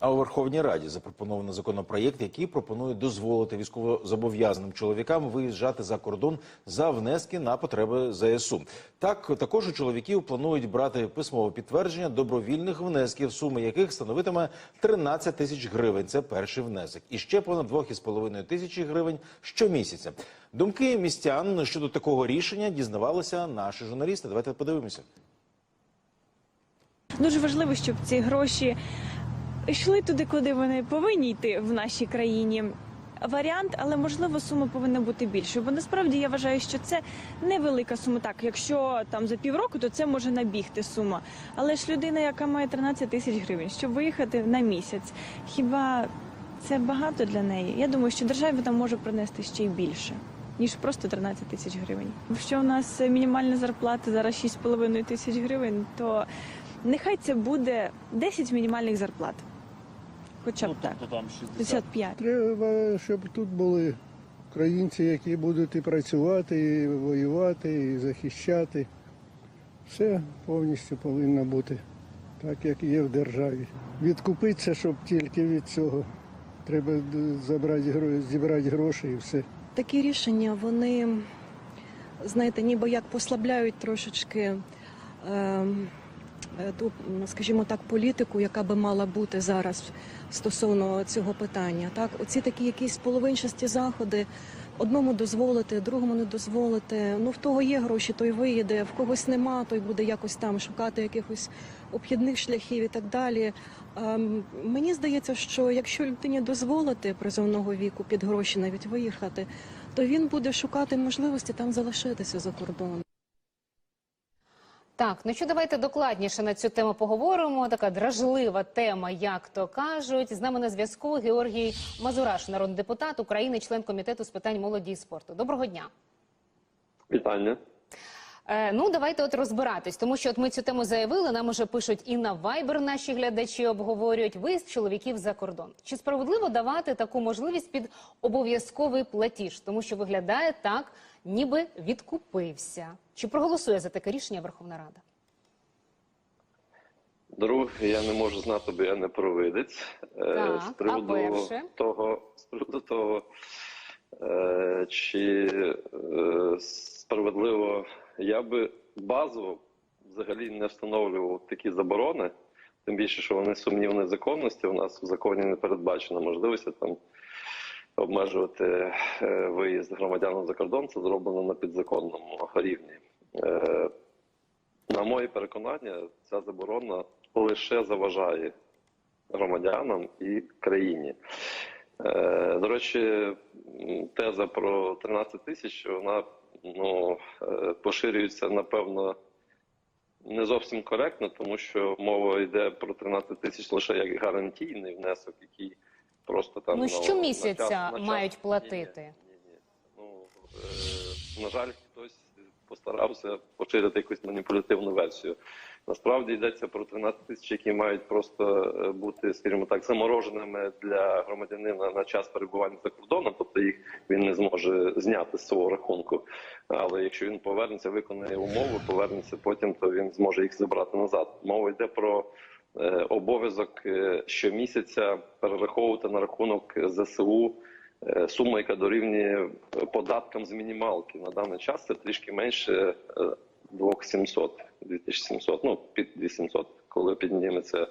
А у Верховній Раді запропоновано законопроєкт, який пропонує дозволити військовозобов'язаним чоловікам виїжджати за кордон за внески на потреби ЗСУ. Так також у чоловіків планують брати письмове підтвердження добровільних внесків, суми яких становитиме 13 тисяч гривень. Це перший внесок, і ще понад 2,5 тисячі гривень щомісяця. Думки містян щодо такого рішення дізнавалися наші журналісти. Давайте подивимося. Дуже важливо, щоб ці гроші йшли туди, куди вони повинні йти в нашій країні. Варіант, але можливо сума повинна бути більшою. Бо насправді я вважаю, що це невелика сума. Так, якщо там за півроку, то це може набігти сума. Але ж людина, яка має 13 тисяч гривень, щоб виїхати на місяць, хіба це багато для неї? Я думаю, що державі там може принести ще й більше. Ніж просто 13 тисяч гривень. Якщо у нас мінімальна зарплата зараз 6,5 тисяч гривень, то нехай це буде 10 мінімальних зарплат. Хоча б так. Тобто там 60. 55. Треба, щоб тут були українці, які будуть і працювати, і воювати, і захищати. Все повністю повинно бути так, як є в державі. Відкупитися, щоб тільки від цього. Треба забрати, зібрати гроші і все. Такі рішення, вони, знаєте, ніби як послабляють трошечки е, ту, скажімо так, політику, яка би мала бути зараз стосовно цього питання. Так, оці такі якісь половинчасті заходи. Одному дозволити, другому не дозволити. Ну в того є гроші, той виїде, в когось нема, той буде якось там шукати якихось обхідних шляхів і так далі. Ем, мені здається, що якщо людині дозволити призовного віку під гроші навіть виїхати, то він буде шукати можливості там залишитися за кордоном. Так, ну що давайте докладніше на цю тему поговоримо. Така дражлива тема, як то кажуть. З нами на зв'язку Георгій Мазураш, народний депутат України, член комітету з питань молоді і спорту. Доброго дня. Вітання. Е, ну давайте от розбиратись, тому що от ми цю тему заявили. Нам уже пишуть і на Viber наші глядачі обговорюють виїзд чоловіків за кордон. Чи справедливо давати таку можливість під обов'язковий платіж, тому що виглядає так, ніби відкупився. Чи проголосує за таке рішення Верховна Рада? Друге, я не можу знати, бо я не провидець. Е, Так, з а приводу перше? того, з приводу того, е, чи е, справедливо, я би базово взагалі не встановлював такі заборони, тим більше, що вони сумнівні законності. У нас в законі не передбачено можливості там обмежувати виїзд громадянам за кордон. Це зроблено на підзаконному рівні. Е, На моє переконання, ця заборона лише заважає громадянам і країні. Е, До речі, теза про 13 тисяч вона ну, е, поширюється, напевно, не зовсім коректно, тому що мова йде про 13 тисяч лише як гарантійний внесок, який просто там Ну, на- щомісяця на час- на час- мають Ні, ні, платити. ні, ні. Ну, е, на жаль, хтось постарався поширити якусь маніпулятивну версію. Насправді йдеться про 13 тисяч, які мають просто е, бути, скажімо так, замороженими для громадянина на час перебування за кордоном, тобто їх він не зможе зняти з свого рахунку. Але якщо він повернеться, виконає умови, повернеться потім, то він зможе їх забрати назад. Мова йде про е, обов'язок е, щомісяця перераховувати на рахунок ЗСУ е, суму, яка дорівнює податкам з мінімалки. На даний час це трішки менше е, 2700, 2700, ну під 2700, коли підніметься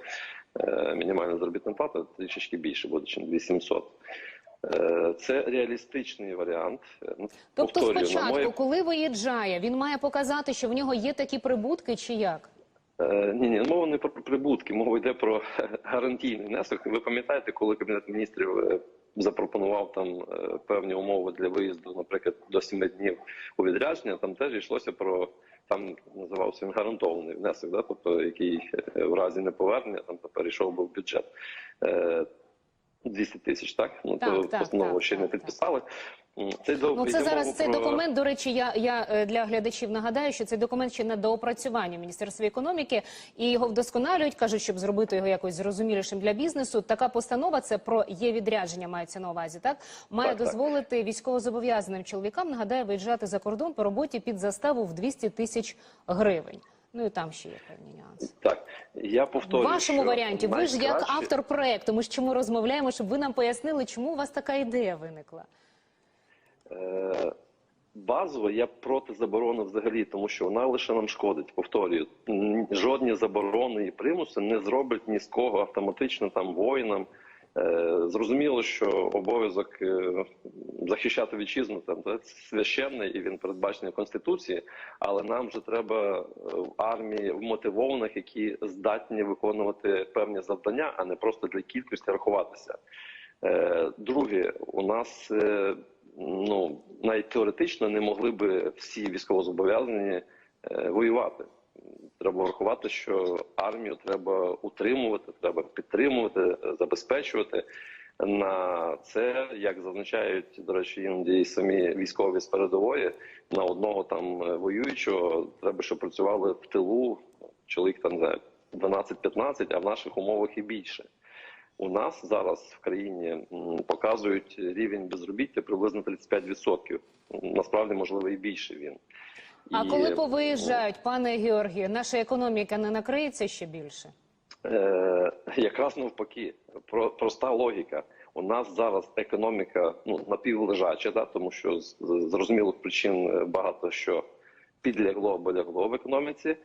е, мінімальна заробітна плата, трішечки більше буде, ніж 2700. Е, Це реалістичний варіант. Е, ну, Тобто, повторюю, спочатку, моє- коли виїжджає, він має показати, що в нього є такі прибутки, чи як? Е, Ні, ні, мова не про прибутки, мова йде про гарантійний внесок. Ви пам'ятаєте, коли кабінет міністрів е, запропонував там е, певні умови для виїзду, наприклад, до 7 днів у відрядження, там теж йшлося про там називався він гарантований внесок, да? тобто який е, в разі неповернення там тепер йшов би в бюджет. Е, 200 тисяч, так? Ну Так, то так, постанову так, ще так, не підписали. Це до- Ну це зараз цей про- документ. До речі, я, я е, для глядачів нагадаю, що цей документ ще на доопрацювання в Міністерстві економіки і його вдосконалюють. кажуть, щоб зробити його якось зрозумілішим для бізнесу. Така постанова це про є відрядження, мається на увазі. Так має Так, так. дозволити військовозобов'язаним чоловікам. Нагадаю, виїжджати за кордон по роботі під заставу в 200 тисяч гривень. Ну і там ще є певні нюанси. Так, я В повторюю, вашому що варіанті, ви ж як автор проекту, ми ж чому розмовляємо, щоб ви нам пояснили, чому у вас така ідея виникла. Е, Базово я проти заборони взагалі, тому що вона лише нам шкодить. Повторюю, жодні заборони і примуси не зроблять ні з кого автоматично там воїнам. Е, Зрозуміло, що обов'язок е, захищати вітчизну там це священний і він передбачений в конституції. Але нам вже треба е, в армії вмотивованих, які здатні виконувати певні завдання, а не просто для кількості рахуватися. Друге, у нас ну навіть теоретично не могли би всі військовозобов'язані воювати. Треба врахувати, що армію треба утримувати, треба підтримувати, забезпечувати. На це, як зазначають, до речі, іноді самі військові з передової, на одного там е, воюючого треба, щоб працювали в тилу чоловік там знаю, 12-15, а в наших умовах і більше. У нас зараз в країні показують рівень безробіття приблизно 35%. Насправді, можливо, і більше він. А І, коли повиїжджають, пане Георгію, наша економіка не накриється ще більше? Е, якраз навпаки, про, проста логіка. У нас зараз економіка ну, напівлежача, да, тому що з з зрозумілих причин багато що підлягло або лягло в економіці.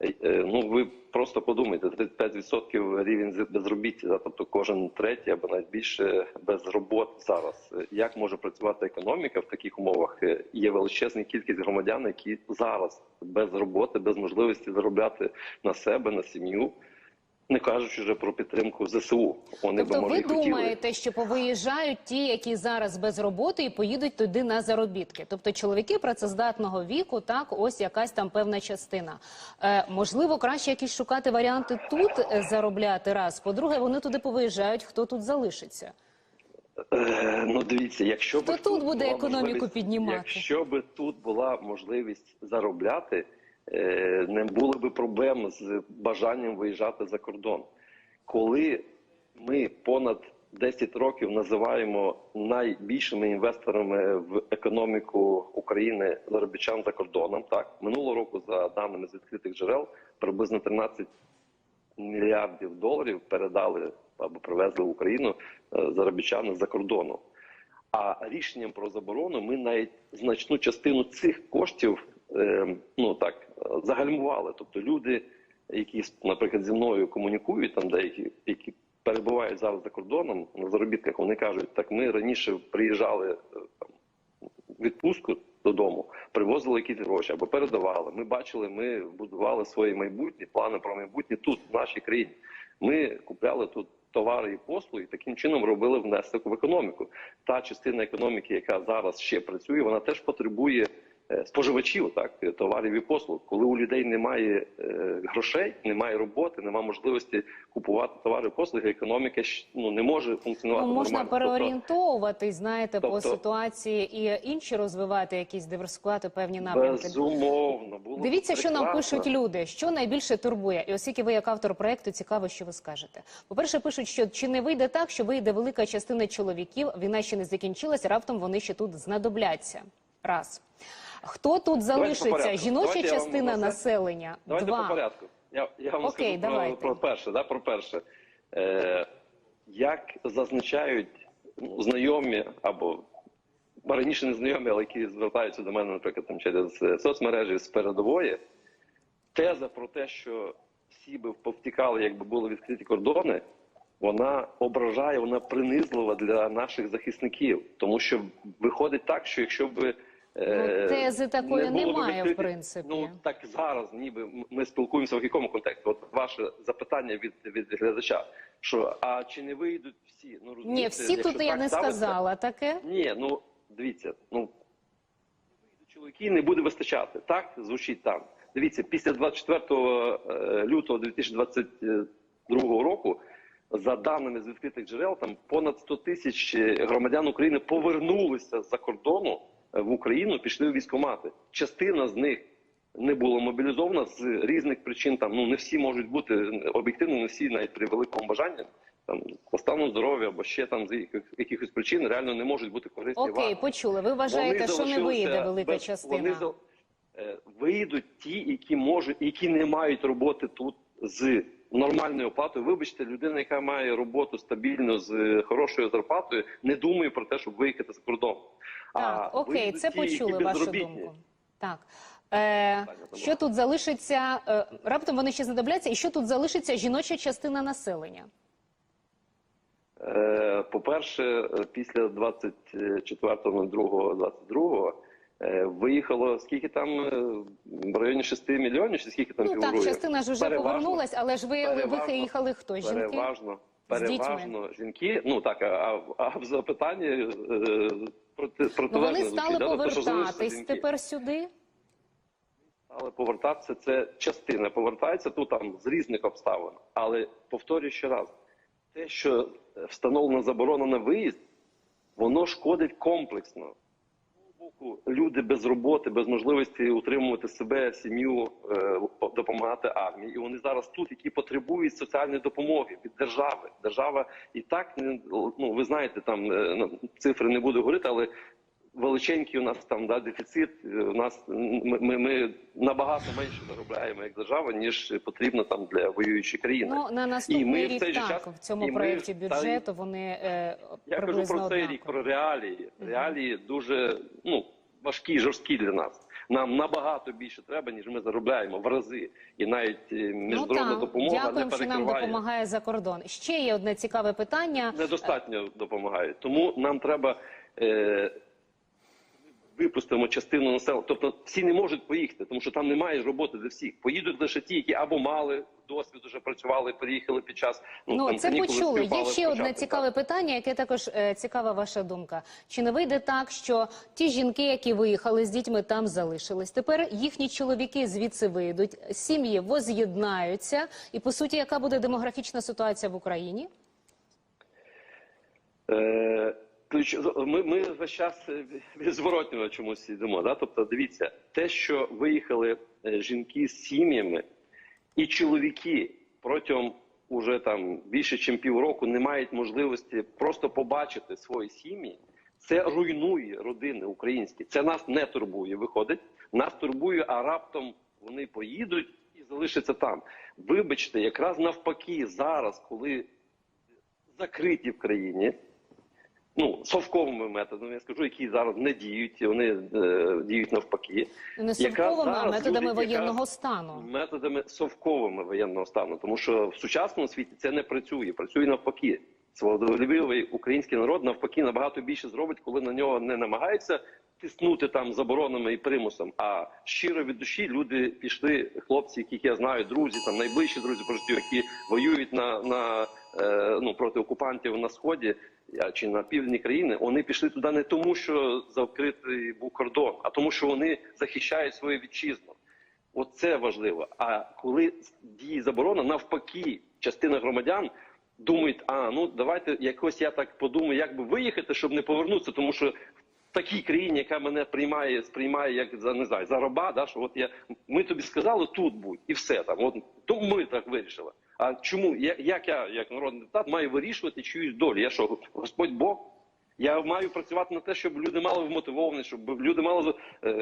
Е, е, Ну, ви просто подумайте, 35% рівень безробіття, тобто кожен третій або навіть більше без роботи зараз. Е, Як може працювати економіка в таких умовах? Є величезна кількість громадян, які зараз без роботи, без можливості заробляти на себе, на сім'ю, не кажучи вже про підтримку ЗСУ. Вони би Тобто може ви і хотіли. думаєте, що повиїжджають ті, які зараз без роботи, і поїдуть туди на заробітки? Тобто чоловіки працездатного віку, так, ось якась там певна частина. Е, можливо, краще якісь шукати варіанти тут е, заробляти раз. По-друге, вони туди повиїжджають, хто тут залишиться. Е, Ну, дивіться, якщо би тут буде економіку піднімати? Якщо би тут була можливість заробляти, не було би проблем з бажанням виїжджати за кордон. Коли ми понад 10 років називаємо найбільшими інвесторами в економіку України заробітчан за кордоном, так минулого року, за даними з відкритих джерел, приблизно 13 мільярдів доларів передали або привезли в Україну е, заробітчани за кордону. А рішенням про заборону ми навіть значну частину цих коштів е, ну так загальмували. Тобто люди, які наприклад зі мною комунікують, там деякі, які перебувають зараз за кордоном на заробітках, вони кажуть, так ми раніше приїжджали е, там, відпустку додому, привозили якісь гроші або передавали. Ми бачили, ми будували свої майбутні плани про майбутнє тут, в нашій країні. Ми купляли тут товари і послуги, таким чином робили внесок в економіку. Та частина економіки, яка зараз ще працює, вона теж потребує споживачів, так е, товарів і послуг. Коли у людей немає е, грошей, немає роботи, немає можливості купувати товари і послуги, економіка ну не може функціонувати. Ну, можна нормально. Тобто- переорієнтовуватись, знаєте, по тобто- ситуації і інші розвивати якісь диверсифікувати певні напрямки. Безумовно, було Дивіться, що нам пишуть люди, що найбільше турбує, і оскільки ви як автор проекту, цікаво, що ви скажете. По перше, пишуть, що чи не вийде так, що вийде велика частина чоловіків, війна ще не закінчилась, раптом вони ще тут знадобляться. Раз хто тут залишиться? Жіноча я вам частина населення. Давайте Два по порядку. Я, я вам Окей, скажу про, давайте. про перше. Да, про перше. Е, як зазначають ну, знайомі або раніше не знайомі, але які звертаються до мене, наприклад, там через е, соцмережі з передової, теза про те, що всі би повтікали, якби були відкриті кордони, вона ображає, вона принизлива для наших захисників. Тому що виходить так, що якщо б е, Ну, тези такої не немає, в принципі. Ну так зараз, ніби ми спілкуємося в якому контексті. От ваше запитання від, від глядача, що а чи не вийдуть всі? Ну розумієте, ні, всі тут я не ставиться- сказала таке. Ні, ну дивіться, ну чоловіків не буде вистачати. Так звучить там. Дивіться, після 24 е, лютого 2022 року, за даними з відкритих джерел, там понад 100 тисяч е, громадян України повернулися з-за кордону е, в Україну, пішли в військкомати. Частина з них не була мобілізована з різних причин. Там ну не всі можуть бути об'єктивно, не всі навіть при великому бажанні. Там по стану здоров'я або ще там з яких- якихось причин реально не можуть бути корисні. Окей, армії. почули. Ви вважаєте, Вони що не вийде велика без- частина? Вони, е, вийдуть ті, які можуть, які не мають роботи тут з нормальною оплатою. Вибачте, людина, яка має роботу стабільно з е, хорошою зарплатою, не думає про те, щоб виїхати за кордон. Так, окей, це ті, почули вашу думку. Так. Е, що тут залишиться? Е, раптом вони ще знадобляться, і що тут залишиться жіноча частина населення? Е, По-перше, е, після 24.02.22 е, виїхало скільки там е, в районі 6 мільйонів, чи скільки там Ну так, частина ж вже Переважно- повернулась, але ж ви виїхали хто? Жінки? Переважно, переважно жінки. Ну так, а, а в запитанні е, проти Ну вони стали? Тобто, повертатись жінки. тепер сюди. Але повертатися це частина. Повертається тут там з різних обставин. Але повторюю ще раз: те, що встановлена заборона на виїзд, воно шкодить комплексно. Боку, люди без роботи, без можливості утримувати себе, сім'ю, е, допомагати армії. І вони зараз тут, які потребують соціальної допомоги від держави. Держава і так ну ви знаєте, там е, цифри не буду говорити, але величенький у нас там да, дефіцит. Е, У нас ми, ми, набагато менше заробляємо як держава, ніж потрібно там для воюючої країни. Ну на І наступний ми в цей так час- в цьому і проєкті бюджету вони е, Я кажу про цей рік, про реалії. Реалії дуже ну важкі, жорсткі для нас. Нам набагато більше треба, ніж ми заробляємо в рази, і навіть е, міжнародна ну, допомога Дякуємо, не що нам допомагає за кордон. Ще є одне цікаве питання. недостатньо допомагає. Тому нам треба е, випустимо частину населення. Тобто всі не можуть поїхати, тому що там немає роботи для всіх. Поїдуть лише ті, які або мали досвід, вже працювали, приїхали під час. Ну, там, це почули. Є ще одне цікаве питання, яке також е, цікава ваша думка. Чи не вийде так, що ті жінки, які виїхали з дітьми, там залишились? Тепер їхні чоловіки звідси вийдуть, сім'ї воз'єднаються, і по суті, яка буде демографічна ситуація в Україні? Е, ми, ми весь час е, від зворотнього чомусь йдемо. Да? Тобто, дивіться, те, що виїхали е, жінки з сім'ями і чоловіки протягом уже там більше ніж півроку не мають можливості просто побачити свої сім'ї. Це руйнує родини українські. Це нас не турбує. Виходить, нас турбує, а раптом вони поїдуть і залишаться там. Вибачте, якраз навпаки, зараз, коли закриті в країні. Ну, совковими методами, я скажу, які зараз не діють, вони е, діють навпаки. Не совковими, а методами люди, яка- воєнного стану. Методами совковими воєнного стану, тому що в сучасному світі це не працює. Працює навпаки. Свободолюбивий український народ навпаки набагато більше зробить, коли на нього не намагаються тиснути там заборонами і примусом. А щиро від душі люди пішли, хлопці, яких я знаю, друзі, там найближчі друзі по життю, які воюють на, на ну проти окупантів на сході чи на півдні країни. Вони пішли туди не тому, що закритий був кордон, а тому, що вони захищають свою вітчизну. Оце важливо. А коли діє заборона, навпаки, частина громадян думають, а ну давайте якось я так подумаю, як би виїхати, щоб не повернутися, тому що. Такій країні, яка мене приймає, сприймає як за не знаю, за раба, да, що от я ми тобі сказали тут будь і все там. От то ми так вирішили. А чому я як я, як народний депутат, маю вирішувати чиюсь долю? Я що, Господь Бог? Я маю працювати на те, щоб люди мали вмотивовані, щоб люди мали е,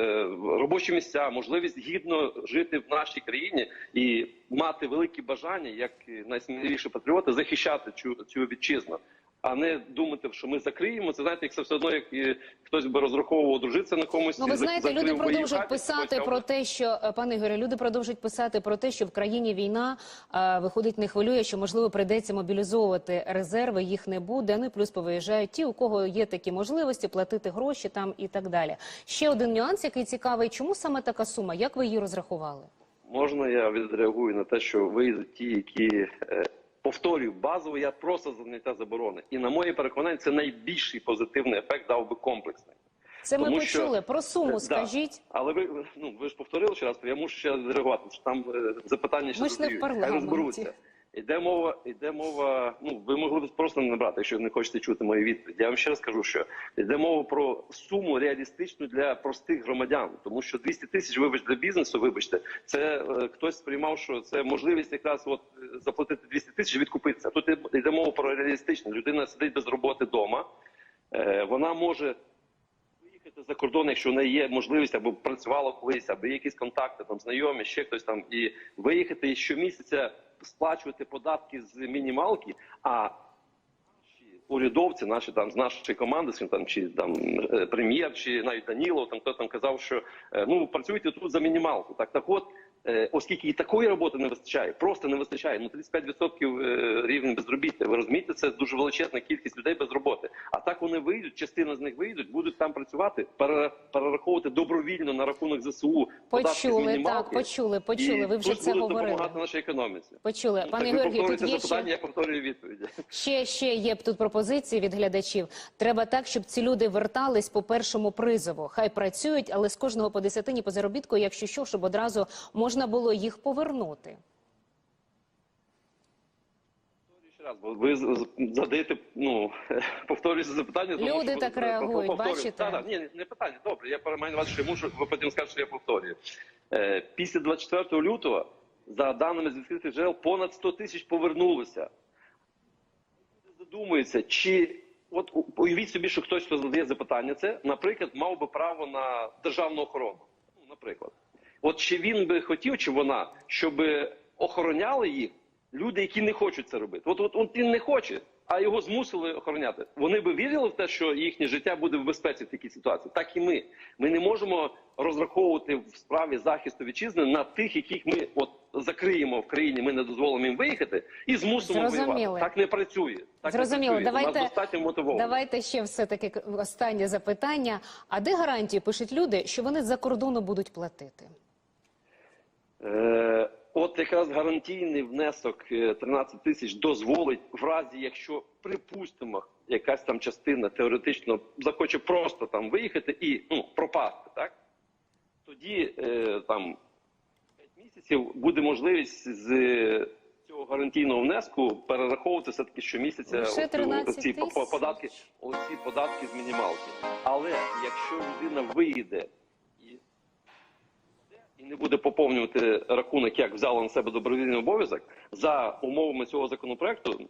робочі місця, можливість гідно жити в нашій країні і мати великі бажання, як найсміливіші патріоти, захищати цю, цю вітчизну. А не думати, що ми закриємо. Це знаєте, як це все одно, як і хтось би розраховував одружитися на комусь. Ну, ви знаєте, люди продовжують хаті, писати а про те, що е, пане Ігоре, люди продовжують писати про те, що в країні війна е, виходить, не хвилює, що можливо прийдеться мобілізовувати резерви, їх не буде. Ну і плюс повиїжджають ті, у кого є такі можливості платити гроші там і так далі. Ще один нюанс, який цікавий, чому саме така сума? Як ви її розрахували? Можна я відреагую на те, що виїздять ті, які е, повторюю, базово я просто за зняття заборони. І на моє переконання, це найбільший позитивний ефект дав би комплексний. Це ми Тому що- почули про Е, суму. да. Скажіть. Але ви ну ви ж повторили ще раз, я мушу ще реагувати, що там е, запитання ще Ми ж не в парламенті. розберуться. Іде мова, іде мова. Ну ви могли просто не набрати, якщо не хочете чути мою відповідь. Я вам ще раз кажу, що йде мова про суму реалістичну для простих громадян, тому що 200 тисяч, вибачте, для бізнесу, вибачте, це е, хтось сприймав, що це можливість якраз от е, заплатити 200 тисяч, відкупитися. Тут йде мова про реалістичну. Людина сидить без роботи вдома, е, вона може виїхати за кордон, якщо в неї є можливість або працювала колись, або є якісь контакти, там знайомі, ще хтось там, і виїхати і щомісяця сплачувати податки з мінімалки. А урядовці, наші там з нашої команди, там чи там е, прем'єр, чи навіть Данілов, там хто там казав, що е, ну працюйте тут за мінімалку. Так, так от. Е, Оскільки і такої роботи не вистачає, просто не вистачає. Ну 35% е, рівень безробіття. Ви розумієте, це дуже величезна кількість людей без роботи. А так вони вийдуть, частина з них вийдуть, будуть там працювати, пере- перераховувати добровільно на рахунок ЗСУ. Почули, так, почули, почули. Ви вже це говорили. допомагати нашій економіці. Почули. Пане Георгію, тут є запитання, ще, я повторюю відповіді. ще, ще є тут пропозиції від глядачів. Треба так, щоб ці люди вертались по першому призову. Хай працюють, але з кожного по десятині по заробітку, якщо що, щоб одразу можна було їх повернути. Раз, бо ви задаєте, ну, повторюєте запитання. тому Люди що- так реагують, повторюю. бачите? Так, так, ні, не питання, добре, я перемаю вас, що я мушу, ви потім скажете, що я повторюю. Е, після 24 лютого, за даними з відкритих джерел, понад 100 тисяч повернулося. Люди Задумуються, чи, от уявіть собі, що хтось, хто задає запитання це, наприклад, мав би право на державну охорону. Ну, наприклад. От чи він би хотів, чи вона, щоб охороняли їх люди, які не хочуть це робити. От, от, от він не хоче, а його змусили охороняти. Вони би вірили в те, що їхнє життя буде в безпеці в такій ситуації. Так і ми. Ми не можемо розраховувати в справі захисту вітчизни на тих, яких ми от закриємо в країні, ми не дозволимо їм виїхати і змусимо Зрозуміли. воювати. Так не працює. Так Зрозуміло. не працює. У Давайте- нас достатньо мотивовано. Давайте ще все таки останнє запитання. А де гарантії пишуть люди, що вони за кордону будуть платити? Е, от якраз гарантійний внесок е, 13 тисяч дозволить, в разі, якщо припустимо, якась там частина теоретично захоче просто там виїхати і ну, пропасти, так? Тоді е, там 5 місяців буде можливість з е, цього гарантійного внеску перераховувати все-таки щомісяця Лише оцю- 13 оці по- по- тисяч? податки, оці податки з мінімалки. Але якщо людина виїде не буде поповнювати рахунок, як взяла на себе добровільний обов'язок за умовами цього законопроекту.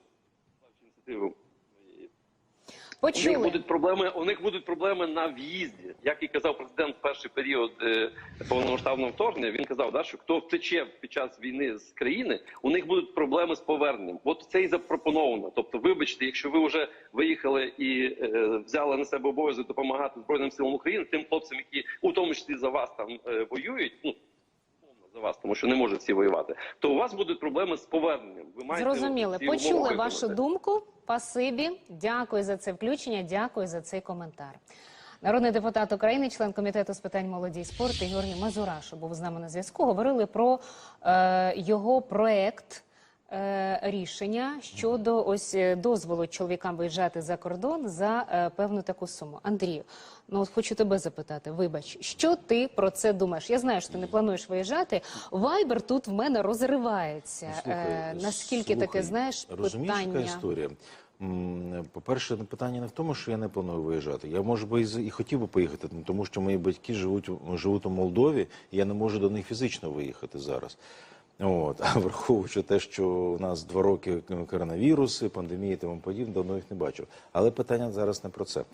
У них будуть проблеми. У них будуть проблеми на в'їзді. Як і казав президент в перший період е, повномасштабного вторгнення. Він казав, да, що хто втече під час війни з країни, у них будуть проблеми з поверненням. От це і запропоновано. Тобто, вибачте, якщо ви вже виїхали і е, взяли на себе обов'язок допомагати збройним силам України, тим хлопцям, які у тому числі за вас там е, воюють, ну за вас, тому що не можуть всі воювати, то у вас будуть проблеми з поверненням. Ви маєте Зрозуміли. Почули вашу думку. Пасибі. Дякую за це включення. Дякую за цей коментар. Народний депутат України, член комітету з питань молоді і спорту Георгій Мазурашу був з нами на зв'язку. Говорили про е, його проект. Е, Рішення щодо ось е, дозволу чоловікам виїжджати за кордон за е, певну таку суму. Андрію, ну от хочу тебе запитати. Вибач, що ти про це думаєш? Я знаю, що ти не плануєш виїжджати. Вайбер тут в мене розривається. Е, наскільки таке слухай, знаєш розумієш, питання? яка історія? По-перше, питання не в тому, що я не планую виїжджати. Я може би і хотів би поїхати, тому що мої батьки живуть живуть у Молдові, і я не можу до них фізично виїхати зараз. От, а враховуючи те, що у нас два роки коронавіруси, пандемії і тому подібне, давно їх не бачив. Але питання зараз не про це.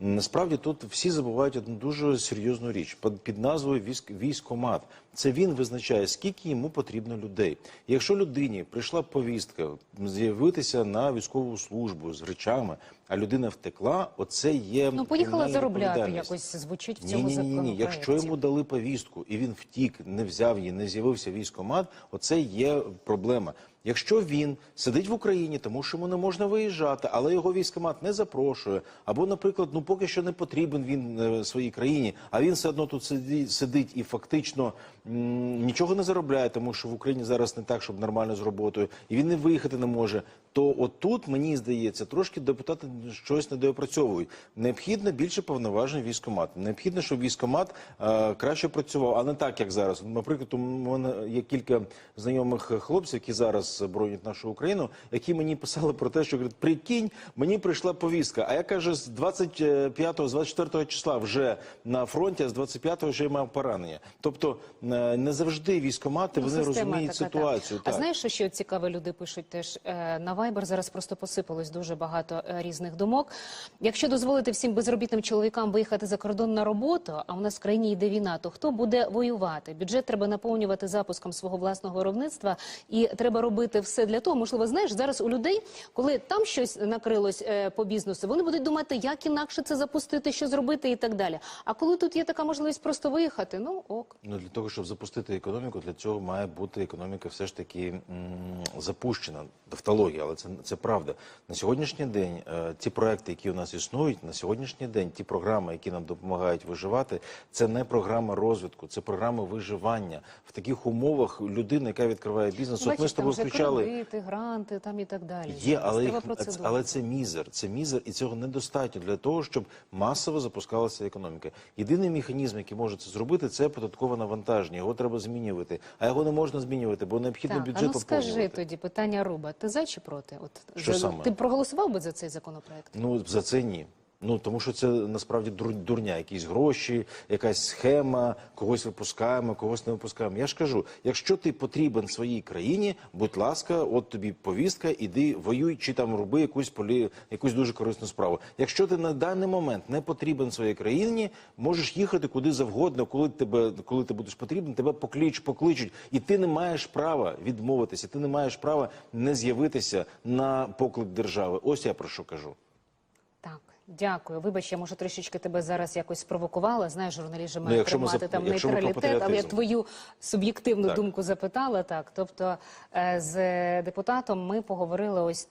Насправді тут всі забувають одну дуже серйозну річ під, назвою військ, військомат. Це він визначає, скільки йому потрібно людей. Якщо людині прийшла повістка з'явитися на військову службу з речами, а людина втекла, оце є Ну, поїхала заробляти, якось звучить в Ні, цьому ні, ні, ні. законопроекті. Якщо йому дали повістку і він втік, не взяв її, не з'явився військомат, оце є проблема. Якщо він сидить в Україні, тому що йому не можна виїжджати, але його військомат не запрошує, або, наприклад, ну поки що не потрібен він е, своїй країні, а він все одно тут сидить, сидить і фактично нічого не заробляє, тому що в Україні зараз не так, щоб нормально з роботою, і він не виїхати не може. То отут мені здається, трошки депутати щось недоопрацьовують. Необхідно більше повноважень військомат. Необхідно, щоб військомат е, краще працював, а не так, як зараз. Наприклад, у мене є кілька знайомих хлопців, які зараз боронять нашу Україну, які мені писали про те, що говорять, прикинь, мені прийшла повістка. А я каже, з 25-го, з 24 числа вже на фронті, а з 25-го ще й мав поранення. Тобто е, не завжди військомати Ну, вони розуміють така, ситуацію. Так. А знаєш, що цікаве, люди пишуть теж е, на Viber, зараз просто посипалось дуже багато е, різних думок. Якщо дозволити всім безробітним чоловікам виїхати за кордон на роботу, а у нас в країні йде війна, то хто буде воювати? Бюджет треба наповнювати запуском свого власного виробництва, і треба робити все для того. Можливо, знаєш, зараз у людей, коли там щось накрилось е, по бізнесу, вони будуть думати, як інакше це запустити, що зробити і так далі. А коли тут є така можливість просто виїхати, ну ок. Ну для того, щоб запустити економіку, для цього має бути економіка все ж таки м, запущена. Тавтологія, але це це правда. На сьогоднішній день е, ті проекти, які у нас існують, на сьогоднішній день ті програми, які нам допомагають виживати, це не програма розвитку, це програма виживання в таких умовах. Людина, яка відкриває бізнес, от ми з тобою включали. кредити, гранти, там і так далі. Є, але, їх, але це мізер. Це мізер, і цього недостатньо для того, щоб масово запускалася економіка. Єдиний механізм, який може це зробити, це податкове навантаження. Його треба змінювати. А його не можна змінювати, бо необхідно Так, бюджет а ну скажи тоді питання Руба. Ти за чи проти? От Що за- саме? ти проголосував би за цей законопроект? Ну за це ні. Ну тому що це насправді дурня, якісь гроші, якась схема, когось випускаємо, когось не випускаємо. Я ж кажу, якщо ти потрібен своїй країні, будь ласка, от тобі повістка, іди воюй, чи там роби якусь полі, якусь дуже корисну справу. Якщо ти на даний момент не потрібен своїй країні, можеш їхати куди завгодно, коли тебе, коли ти будеш потрібен, тебе поклич, покличуть, і ти не маєш права відмовитися. Ти не маєш права не з'явитися на поклик держави. Ось я про що кажу. Так, дякую. Вибач, я може трішечки тебе зараз якось спровокувала. Знаєш, журналіст же Ну, має ми тримати там ми про нейтралітет, але я твою суб'єктивну думку запитала. Так, тобто е, з депутатом ми поговорили ось.